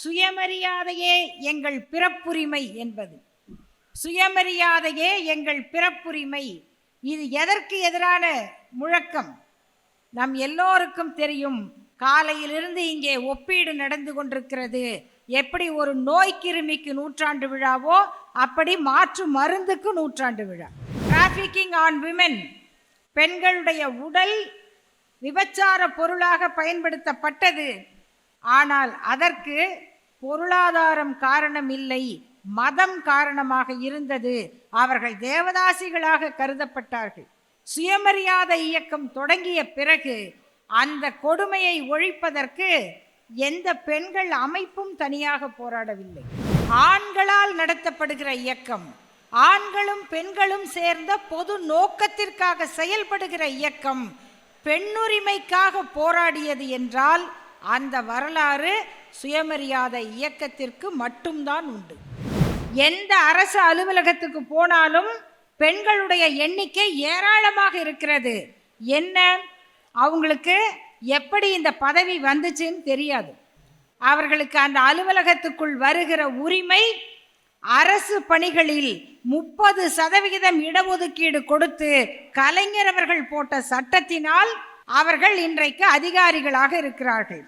சுயமரியாதையே எங்கள் பிறப்புரிமை என்பது. சுயமரியாதையே எங்கள் பிறப்புரிமை. இது எதற்கு எதிரான முழக்கம்? நம் எல்லோருக்கும் தெரியும் காலையிலிருந்து இங்கே ஒப்பீடு நடந்து கொண்டிருக்கிறது. எப்படி ஒரு நோய் கிருமிக்கு நூற்றாண்டு விழாவோ அப்படி மாற்று மருந்துக்கு நூற்றாண்டு விழா. டிராஃபிக்கிங் ஆன் விமென் பெண்களுடைய உடல் விபச்சார பொருளாக பயன்படுத்தப்பட்டது. ஆனால் அதற்கு பொருளாதாரம் காரணம் இல்லை மதம் காரணமாக இருந்தது. அவர்கள் தேவதாசிகளாக கருதப்பட்டார்கள். சுயமரியாதை இயக்கம் தொடங்கிய பிறகு அந்த கொடுமையை ஒழிப்பதற்கு எந்த பெண்கள் அமைப்பும் தனியாக போராடவில்லை. ஆண்களால் நடத்தப்படுகிற இயக்கம் ஆண்களும் பெண்களும் சேர்ந்த பொது நோக்கத்திற்காக செயல்படுகிற இயக்கம் பெண்ணுரிமைக்காக போராடியது என்றால் அந்த வரலாறு சுயமரியாதை இயக்கத்திற்கு மட்டும்தான் உண்டு. எந்த அரசு அலுவலகத்துக்கு போனாலும் பெண்களுடைய எண்ணிக்கை ஏராளமாக இருக்கிறது. என்ன? அவங்களுக்கு எப்படி இந்த பதவி வந்துச்சுன்னு தெரியாது. அவர்களுக்கு அந்த அலுவலகத்துக்குள் வருகிற உரிமை அரசு பணிகளில் முப்பது சதவிகிதம் இடஒதுக்கீடு கொடுத்து கலைஞர் அவர்கள் போட்ட சட்டத்தினால் அவர்கள் இன்றைக்கு அதிகாரிகளாக இருக்கிறார்கள்.